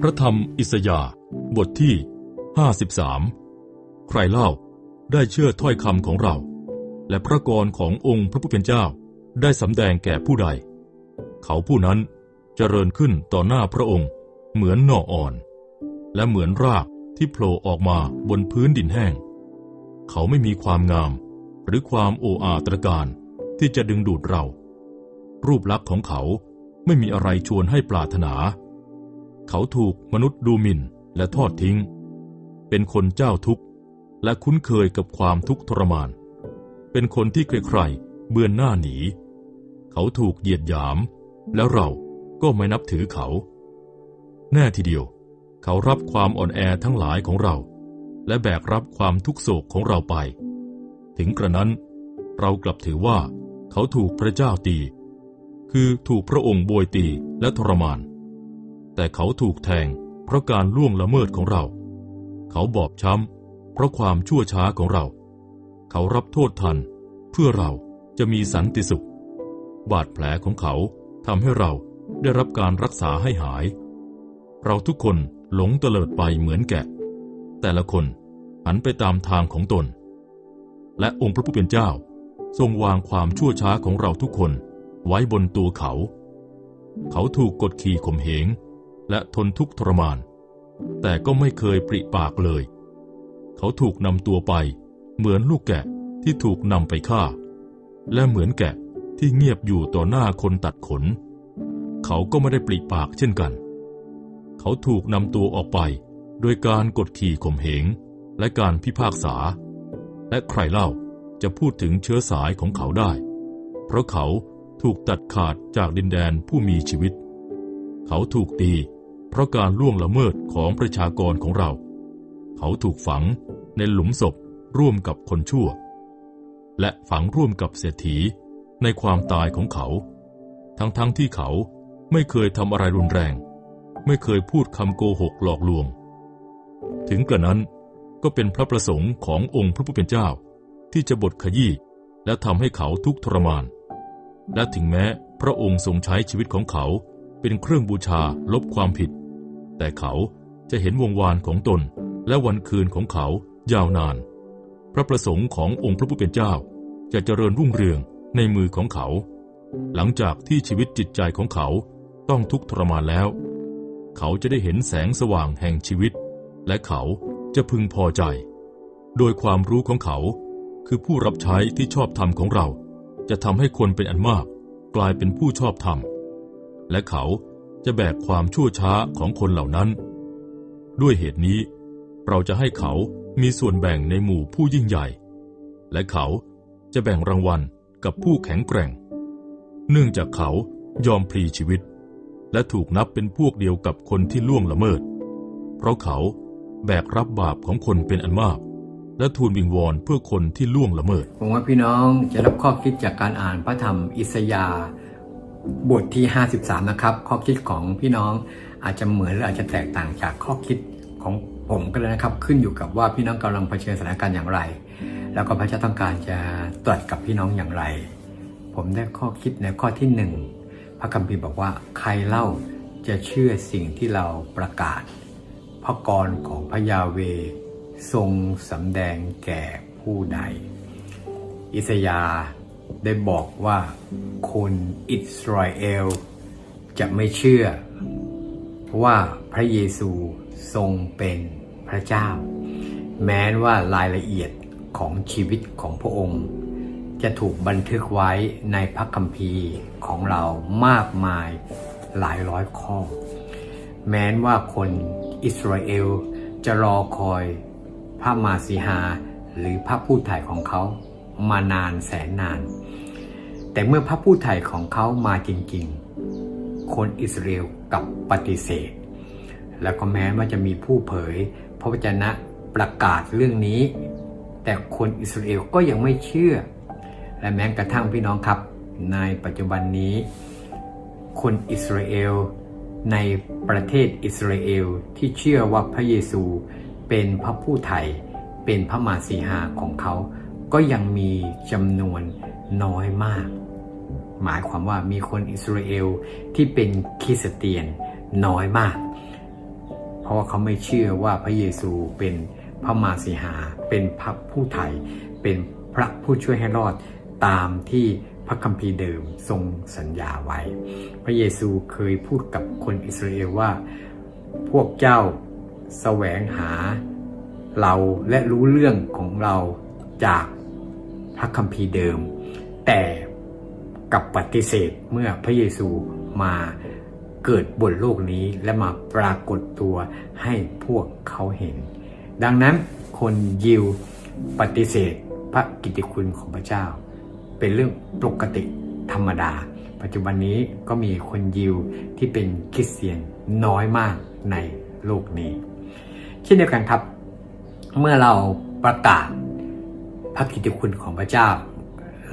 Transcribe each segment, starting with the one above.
พระธรรมอิสยาห์บทที่ 53 ใครเล่าได้เชื่อถ้อยคำของเรา และพระกรขององค์พระผู้เป็นเจ้าได้สำแดงแก่ผู้ใด เขาผู้นั้นเจริญขึ้นต่อหน้าพระองค์เหมือนหน่ออ่อน และเหมือนรากที่โผล่ออกมาบนพื้นดินแห้ง เขาไม่มีความงาม หรือความโอ้อาตรการที่จะดึงดูดเรา รูปลักษณ์ของเขาไม่มีอะไรชวนให้ปรารถนา เขาถูกมนุษย์ดูหมิ่นและทอดทิ้ง เป็นคนเจ้าทุกข์ และคุ้นเคยกับความทุกข์ทรมาน เป็นคนที่ใครๆเบือนหน้าหนี เขาถูกเหยียดหยาม แล้วเราก็ไม่นับถือเขา แน่ทีเดียว เขารับความอ่อนแอทั้งหลายของเรา และแบกรับความทุกโศกของเราไป ถึงกระนั้น เรากลับถือว่า เขาถูกพระเจ้าตี คือถูกพระองค์โบยตีและทรมาน แต่เขาถูกแทงเพราะการล่วงละเมิดของเรา เขาบอบช้ำเพราะความชั่วช้าของเรา เขารับโทษทัน เพื่อเราจะมีสันติสุข บาดแผลของเขาทำให้เราได้รับการรักษาให้หาย เราทุกคนหลงเตลิดไปเหมือนแกะ แต่ละคนหันไปตามทางของตน และองค์พระผู้เป็นเจ้า ทรงวางความชั่วช้าของเราทุกคนไว้บนตัวเขา เขาถูกกดขี่ข่มเหง และทนทุกข์ทรมาน แต่ก็ไม่เคยปริปากเลย เขาถูกนำตัวไปเหมือนลูกแกะที่ถูกนำไปฆ่า และเหมือนแกะที่เงียบอยู่ต่อหน้าคนตัดขน เขาก็ไม่ได้ปริปากเช่นกัน เขาถูกนำตัวออกไปโดยการกดขี่ข่มเหงและการพิพากษา และใครเล่าจะพูดถึงเชื้อสายของเขาได้ เพราะเขาถูกตัดขาดจากดินแดนผู้มีชีวิต เขาถูกตี เพราะการล่วงละเมิดของประชากรของเรา เขาถูกฝังในหลุมศพร่วมกับคนชั่ว และฝังร่วมกับเศรษฐีในความตายของเขา ทั้งๆทที่เขาไม่เคยทำอะไรรุนแรง ไม่เคยพูดคำโกหกหลอกลวง ถึงกระนั้นก็เป็นพระประสงค์ขององค์พระผู้เป็นเจ้า ที่จะบดขยี้และทำให้เขาทุกข์ทรมาน และถึงแม้พระองค์ทรงใช้ชีวิตของเขาเป็นเครื่องบูชาลบความผิด แต่เขาจะเห็นวงวานของตนและวันคืนของเขายาวนาน พระประสงค์ขององค์พระผู้เป็นเจ้า จะเจริญรุ่งเรืองในมือของเขา หลังจากที่ชีวิตจิตใจของเขาต้องทุกข์ทรมานแล้ว เขาจะได้เห็นแสงสว่างแห่งชีวิต และเขาจะพึงพอใจ โดยความรู้ของเขาคือผู้รับใช้ที่ชอบธรรมของเรา จะทำให้คนเป็นอันมาก กลายเป็นผู้ชอบธรรม และเขา จะแบกความชั่วช้าของคนเหล่านั้น ด้วยเหตุนี้ เราจะให้เขามีส่วนแบ่งในหมู่ผู้ยิ่งใหญ่ และเขาจะแบ่งรางวัลกับผู้แข็งแกร่ง เนื่องจากเขายอมพลีชีวิต และถูกนับเป็นพวกเดียวกับคนที่ล่วงละเมิด เพราะเขาแบกรับบาปของคนเป็นอันมาก และทูลวิงวอนเพื่อคนที่ล่วงละเมิดผมว่าพี่น้องจะรับข้อคิดจากการอ่านพระธรรมอิสยาห์ บทที่ 53 นะครับ ข้อคิดของพี่น้องอาจจะเหมือนหรืออาจจะแตกต่างจากข้อคิดของผมก็เลยนะครับ ขึ้นอยู่กับว่าพี่น้องกำลังเผชิญสถานการณ์อย่างไร แล้วก็พระเจ้าต้องการจะตรัสกับพี่น้องอย่างไร ผมได้ข้อคิดในข้อที่หนึ่งพระคัมภีร์บอกว่าใครเล่าจะเชื่อสิ่งที่เราประกาศ พระกรของพระยาเวทรงสำแดงแก่ผู้ใด อิสยาห์ ได้บอกว่าคนอิสราเอลจะไม่เชื่อ ว่าพระเยซูทรงเป็นพระเจ้า แม้นว่ารายละเอียดของชีวิตของพระองค์ จะถูกบันทึกไว้ในพระคัมภีร์ของเรามากมายหลายร้อยข้อ แม้นว่าคนอิสราเอลจะรอคอยพระมาสีหาหรือพระผู้ไถ่ของเขา มานานแสนนาน แต่เมื่อพระผู้ไถ่ของเขามาจริงๆ คนอิสราเอลกับปฏิเสธ แล้วก็แม้ว่าจะมีผู้เผย พระวจนะประกาศเรื่องนี้ แต่คนอิสราเอลก็ยังไม่เชื่อ และแม้กระทั่งพี่น้องครับ ในปัจจุบันนี้ คนอิสราเอลในประเทศอิสราเอลที่เชื่อว่าพระเยซูเป็นพระผู้ไถ่เป็นพระมาสีหาของเขา ก็ยังมีจำนวนน้อยมาก หมายความว่ามีคนอิสราเอลที่เป็นคริสเตียนน้อยมาก เพราะว่าเขาไม่เชื่อว่าพระเยซูเป็นพระมาสีหา เป็นพระผู้ไถ่เป็นพระผู้ช่วยให้รอดตามที่พระคัมภีร์เดิมทรงสัญญาไว้ พระเยซูเคยพูดกับคนอิสราเอลว่า พวกเจ้าแสวงหาเราและรู้เรื่องของเราจาก พระคัมภีร์เดิม แต่กับปฏิเสธเมื่อพระเยซูมาเกิดบนโลกนี้และมาปรากฏตัวให้พวกเขาเห็น ดังนั้นคนยิวปฏิเสธพระกิตติคุณของพระเจ้า เป็นเรื่องปกติธรรมดา ปัจจุบันนี้ก็มีคนยิวที่เป็นคริสเตียนน้อยมากในโลกนี้ เช่นเดียวกันครับ เมื่อเราประกาศ พระกิตติคุณของพระเจ้า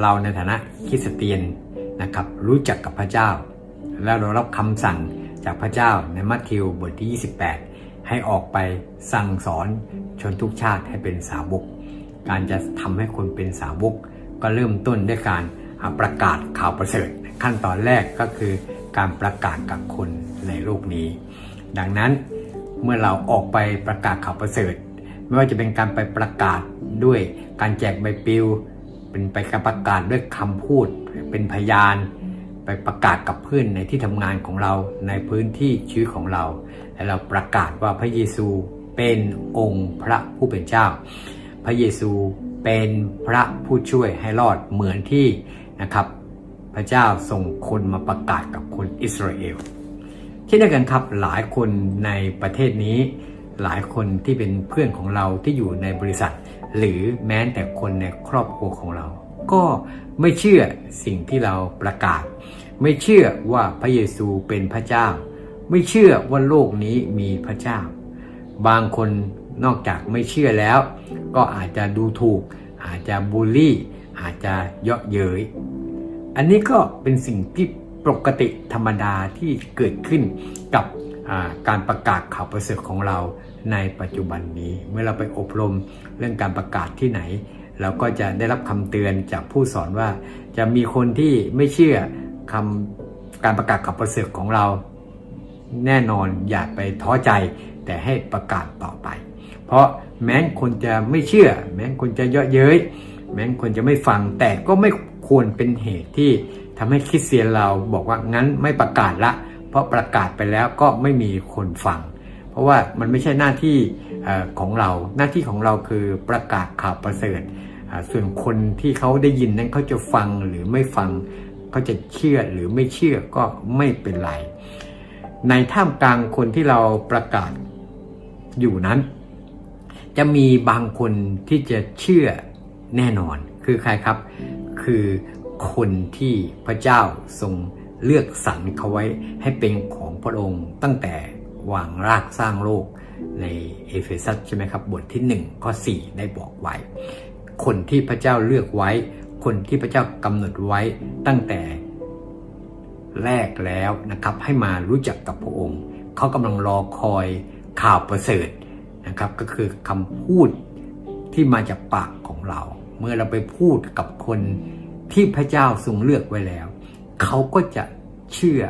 เราในฐานะคริสเตียนนะครับรู้จักกับพระเจ้า แล้วเรารับคำสั่งจากพระเจ้าในมัทธิวบทที่ 28 ให้ออกไปสั่งสอนชนทุกชาติให้เป็นสาวก การจะทำให้คนเป็นสาวก ก็เริ่มต้นด้วยการประกาศข่าวประเสริฐ ขั้นตอนแรกก็คือการประกาศกับคนในโลกนี้ ดังนั้นเมื่อเราออกไปประกาศข่าวประเสริฐ ไม่ว่าจะเป็นการไปประกาศด้วยการแจกใบปลิว เป็นไปการประกาศด้วยคำพูด เป็นพยาน ไปประกาศกับเพื่อนในที่ทำงานของเราในพื้นที่ชีวิตของเรา และเราประกาศว่าพระเยซูเป็นองค์พระผู้เป็นเจ้า พระเยซูเป็นพระผู้ช่วยให้รอดเหมือนที่นะครับพระเจ้าส่งคนมาประกาศกับคนอิสราเอลเช่นเดียวกันครับหลายคนในประเทศนี้ หลายคนที่เป็นเพื่อนของเราที่อยู่ในบริษัท หรือแม้แต่คนในครอบครัวของเรา ก็ไม่เชื่อสิ่งที่เราประกาศ ไม่เชื่อว่าพระเยซูเป็นพระเจ้า ไม่เชื่อว่าโลกนี้มีพระเจ้า บางคนนอกจากไม่เชื่อแล้ว ก็อาจจะดูถูก อาจจะบูลลี่ อาจจะเยาะเย้ยอันนี้ก็เป็นสิ่งที่ปกติธรรมดาที่เกิดขึ้นกับ การประกาศข่าวประเสริฐของเราในปัจจุบันนี้ เมื่อเราไปอบรมเรื่องการประกาศที่ไหน เราก็จะได้รับคำเตือนจากผู้สอนว่า จะมีคนที่ไม่เชื่อคำการประกาศข่าวประเสริฐของเรา แน่นอนอย่าไปท้อใจแต่ให้ประกาศต่อไป เพราะแม้คนจะไม่เชื่อ แม้คนจะเยาะเย้ยแม้คนจะไม่ฟังแต่ก็ไม่ควรเป็นเหตุที่ทำให้คริสเตียนเราบอกว่างั้นไม่ประกาศละ ราะประกาศไปแล้วก็ไม่มีคนฟัง เพราะว่ามันไม่ใช่หน้าที่ของเรา หน้าที่ของเราคือประกาศข่าวประเสริฐ ส่วนคนที่เขาได้ยินนั้นเขาจะฟังหรือไม่ฟังเขาจะเชื่อหรือไม่เชื่อก็ไม่เป็นไร ในท่ามกลางคนที่เราประกาศอยู่นั้น จะมีบางคนที่จะเชื่อแน่นอน คือใครครับ คือคนที่พระเจ้าทรง เลือกสรรเขาไว้ให้เป็นของพระองค์ตั้งแต่วางรากสร้างโลกในเอเฟซัสใช่ไหมครับบทที่ 1 ข้อ 4 ได้บอกไว้ คนที่พระเจ้าเลือกไว้ คนที่พระเจ้ากำหนดไว้ตั้งแต่แรกแล้วนะครับให้มารู้จักกับพระองค์ เขากำลังรอคอยข่าวประเสริฐนะครับก็คือคำพูดที่มาจากปากของเรา เมื่อเราไปพูดกับคนที่พระเจ้าทรงเลือกไว้แล้ว เขาก็จะเชื่อ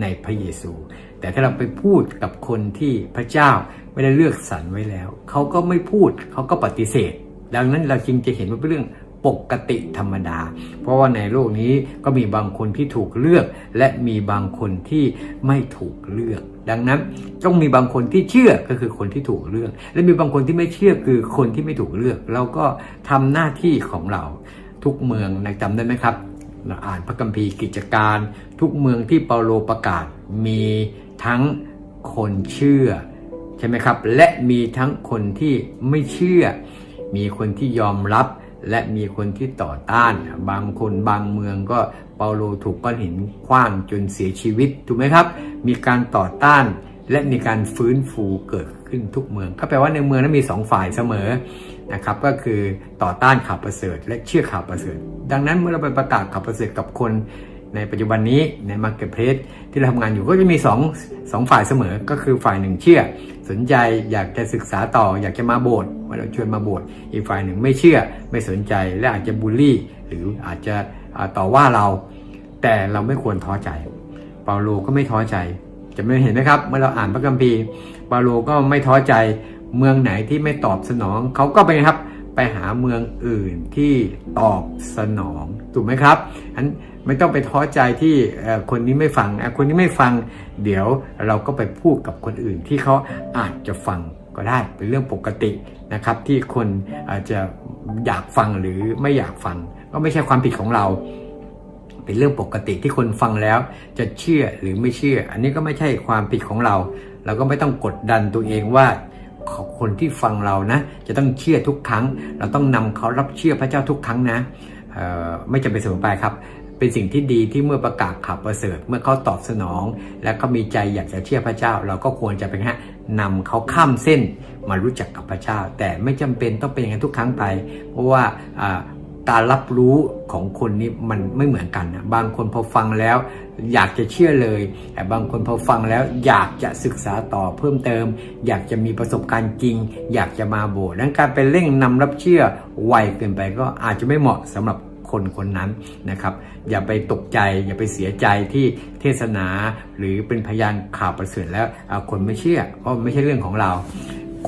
ในพระเยซู แต่ถ้าเราไปพูดกับคนที่พระเจ้าไม่ได้เลือกสรรไว้แล้ว เขาก็ไม่พูดเขาก็ปฏิเสธ ดังนั้นเราจึงจะเห็นว่าเป็นเรื่องปกติธรรมดา เพราะว่าในโลกนี้ก็มีบางคนที่ถูกเลือก และมีบางคนที่ไม่ถูกเลือก ดังนั้นต้องมีบางคนที่เชื่อก็คือคนที่ถูกเลือก และมีบางคนที่ไม่เชื่อคือคนที่ไม่ถูกเลือก เราก็ทำหน้าที่ของเราทุกเมืองนะจำได้ไหมครับ เราอ่านพระคัมภีร์กิจการ ทุกเมืองที่เปาโลประกาศมีทั้งคนเชื่อใช่ไหมครับ และมีทั้งคนที่ไม่เชื่อ มีคนที่ยอมรับ และมีคนที่ต่อต้าน บางคนบางเมืองก็เปาโลถูกก้อนหินคว้างจนเสียชีวิตถูกไหมครับ มีการต่อต้านและมีการฟื้นฟูเกิดขึ้นทุกเมืองก็แปลว่าในเมืองนั้นมีสองฝ่ายเสมอ นะครับก็คือต่อต้านข่าวประเสริฐ และเชื่อข่าวประเสริฐ ดังนั้นเมื่อเราไปประกาศข่าวประเสริฐกับคนในปัจจุบันนี้ในมาร์เก็ตเพลสที่เราทำงานอยู่ก็จะมี2งสองฝ่ายเสมอ ก็คือฝ่ายหนึ่งเชื่อ สนใจอยากจะศึกษาต่อ อยากจะมาโบสถ์ว่าเราชวนมาโบสถ์อีกฝ่ายหนึ่งไม่เชื่อไม่สนใจและอาจจะบูลลี่ หรืออาจจะต่อว่าเรา แต่เราไม่ควรท้อใจ เปาโลก็ไม่ท้อใจจะไม่เห็นนะครับ เมื่อเราอ่านพระคัมภีร์เปาโลก็ไม่ท้อใจ เมืองไหนที่ไม่ตอบสนองเขาก็ไปครับไปหาเมืองอื่นที่ตอบสนองถูกไหมครับอันไม่ต้องไปท้อใจที่คนนี้ไม่ฟังคนนี้ไม่ฟัง เดี๋ยวเราก็ไปพูดกับคนอื่นที่เขาอาจจะฟังก็ได้เป็นเรื่องปกตินะครับ ที่คนอาจจะอยากฟังหรือไม่อยากฟัง ก็ไม่ใช่ความผิดของเรา เป็นเรื่องปกติที่คนฟังแล้ว จะเชื่อหรือไม่เชื่อ อันนี้ก็ไม่ใช่ความผิดของเรา เราก็ไม่ต้องกดดันตัวเองว่า คนที่ฟังเรานะ จะต้องเชื่อทุกครั้ง เราต้องนำเขารับเชื่อพระเจ้าทุกครั้งนะไม่จำเป็นเสมอไปครับ เป็นสิ่งที่ดีที่เมื่อประกาศข่าวประเสริฐเมื่อเขาตอบสนอง และก็มีใจอยากจะเชื่อพระเจ้า เราก็ควรจะเป็นฮะนำเขาข้ามเส้นมารู้จักกับพระเจ้า แต่ไม่จำเป็นต้องเป็นอย่างนั้นทุกครั้งไป เพราะว่า การรับรู้ของคนนี้มันไม่เหมือนกันนะบางคนพอฟังแล้ว อยากจะเชื่อเลย แต่บางคนพอฟังแล้วอยากจะศึกษาต่อเพิ่มเติม อยากจะมีประสบการณ์จริง อยากจะมาโบสถ์ดังการไปเร่งนำรับเชื่อไวเกินไปก็อาจจะไม่เหมาะสำหรับคนคนนั้นนะครับ อย่าไปตกใจ อย่าไปเสียใจที่เทศนา หรือเป็นพยานข่าวประเสริฐแล้วคนไม่เชื่อเพราะไม่ใช่เรื่องของเรา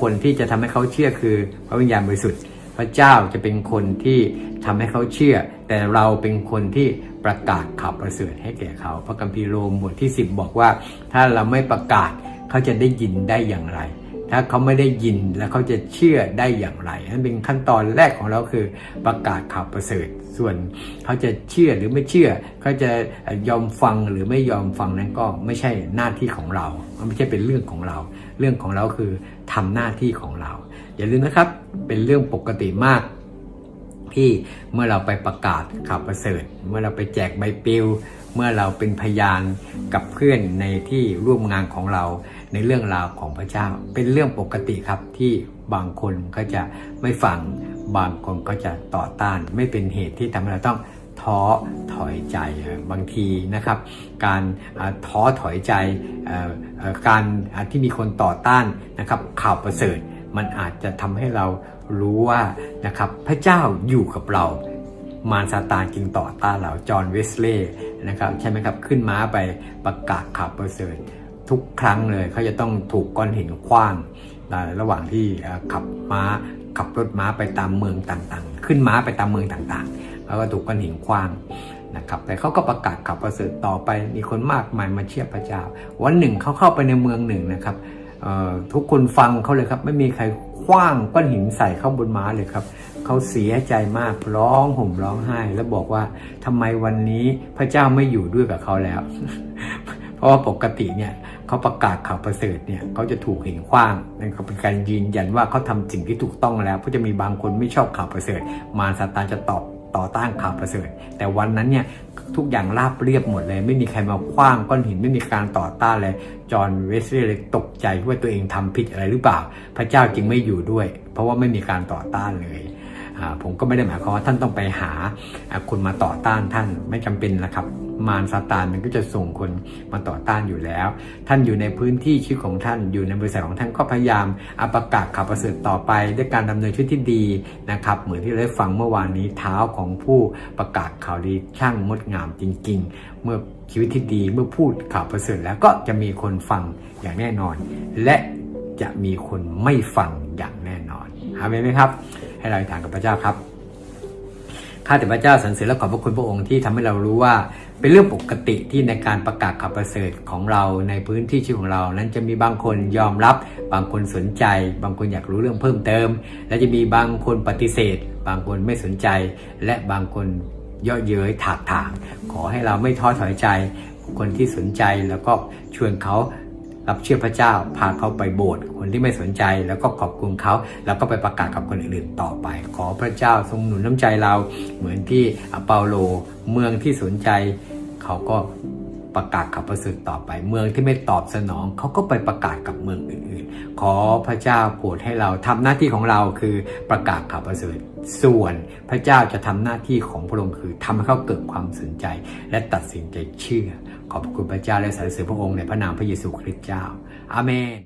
คนที่จะทำให้เขาเชื่อคือพระวิญญาณบริสุทธิ์ พระเจ้าจะเป็นคนที่ทำให้เขาเชื่อ แต่เราเป็นคนที่ประกาศข่าวประเสริฐให้แก่เขา พระคัมภีร์โรมบทที่ 10 บอกว่า ถ้าเราไม่ประกาศเขาจะได้ยินได้อย่างไร ถ้าเขาไม่ได้ยินแล้วเขาจะเชื่อได้อย่างไรนั่นเป็นขั้นตอนแรกของเราคือประกาศข่าวประเสริฐ ส่วนเขาจะเชื่อหรือไม่เชื่อ เขาจะยอมฟังหรือไม่ยอมฟังนั้นก็ไม่ใช่หน้าที่ของเรา มันไม่ใช่เป็นเรื่องของเรา เรื่องของเราคือทำหน้าที่ของเรา อย่าลืมนะครับ เป็นเรื่องปกติมาก ที่เมื่อเราไปประกาศข่าวประเสริฐ เมื่อเราไปแจกใบปลิว เมื่อเราเป็นพยานกับเพื่อนในที่ร่วมงานของเราในเรื่องราวของพระเจ้า เป็นเรื่องปกติครับที่บางคนก็จะไม่ฟังบางคนก็จะต่อต้าน ไม่เป็นเหตุที่ทำให้เราต้องท้อถอยใจบางทีนะครับ การท้อถอยใจการที่มีคนต่อต้านนะครับข่าวประเสริฐ มันอาจจะทำให้เรารู้ว่านะครับพระเจ้าอยู่กับเรา มารซาตานจึงต่อต้านเราจอห์นเวสเลย์นะครับใช่ไหมครับขึ้นม้าไปประกาศข่าวประเสริฐทุกครั้งเลยเขาจะต้องถูกก้อนหินคว้างระหว่างที่ขับม้าขับรถม้าไปตามเมืองต่างๆ ขึ้นม้าไปตามเมืองต่างๆแล้วก็ถูกก้อนหินคว้างนะครับแต่เขาก็ประกาศข่าวประเสริฐต่อไปมีคนมากมายมาเชื่อพระเจ้า วันหนึ่งเขาเข้าไปในเมืองหนึ่งนะครับ ทุกคนฟังเขาเลยครับ ไม่มีใครคว้างก้อนหินใส่เข้าบนม้าเลยครับเขาเสียใจมากร้องห่มร้องไห้ แล้วบอกว่าทำไมวันนี้พระเจ้าไม่อยู่ด้วยกับเขาแล้ว เพราะว่าปกติเนี่ยเขาประกาศข่าวประเสริฐเนี่ยเขาจะถูกเหินคว้างนั่นก็เป็นการยืนยันว่าเขาทำสิ่งที่ถูกต้องแล้วเพราะจะมีบางคนไม่ชอบข่าวประเสริฐ มารซาตานจะตอบ ต่อต้านข่าวประเสริฐ แต่วันนั้นเนี่ยทุกอย่างราบเรียบหมดเลย ไม่มีใครมาคว้างก้อนหินไม่มีการต่อต้านเลยจอห์นเวสลีย์เลยตกใจว่าตัวเองทำผิดอะไรหรือเปล่า พระเจ้าจึงไม่อยู่ด้วย เพราะว่าไม่มีการต่อต้านเลย ผมก็ไม่ได้หมายความว่าท่านต้องไปหาคนมาต่อต้านท่านไม่จำเป็นนะครับมารซาตานมันก็จะส่งคนมาต่อต้านอยู่แล้ว ท่านอยู่ในพื้นที่ชีวิตของท่านอยู่ในบริษัทของท่านก็พยายามอาประกาศข่าวประเสริฐต่อไป ด้วยการดำเนินชีวิตที่ดีนะครับ เหมือนที่เราได้ฟังเมื่อวานนี้เท้าของผู้ประกาศข่าวดีช่างงดงามจริง ๆ เมื่อชีวิตที่ดีเมื่อพูดข่าวประเสริฐแล้วก็จะมีคนฟังอย่างแน่นอน และจะมีคนไม่ฟังอย่างแน่นอนหาไหมครับ ให้เราอธิษฐานกับพระเจ้าครับข้าแต่พระเจ้าสรรเสริญและขอบพระคุณพระองค์ที่ทำให้เรารู้ว่า เป็นเรื่องปกติที่ในการประกาศข่าวประเสริฐของเราในพื้นที่ชีวิตของเรา นั้นจะมีบางคนยอมรับ บางคนสนใจ บางคนอยากรู้เรื่องเพิ่มเติม และจะมีบางคนปฏิเสธ บางคนไม่สนใจ และบางคนเยาะเย้ยถากถาง ขอให้เราไม่ท้อถอยใจ คนที่สนใจแล้วก็ชวนเขา รับเชื่อพระเจ้า พาเขาไปโบสถ์คนที่ไม่สนใจแล้วก็ขอบคุณเขา แล้วก็ไปประกาศกับคนอื่นๆต่อไป ขอพระเจ้าทรงหนุนน้ำใจเรา เหมือนที่เปาโลเมืองที่สนใจ เขาก็ ประกาศข่าวประเสริฐต่อไป เมืองที่ไม่ตอบสนองเขาก็ไปประกาศกับเมืองอื่นๆ ขอพระเจ้าโปรดให้เราทำหน้าที่ของเราคือประกาศข่าวประเสริฐส่วนพระเจ้าจะทำหน้าที่ของพระองค์คือทำให้เขาเกิดความสนใจ และตัดสินใจเชื่อ ขอบคุณพระเจ้าและสรรเสริญพระองค์ในพระนามพระเยซูคริสต์เจ้าอาเมน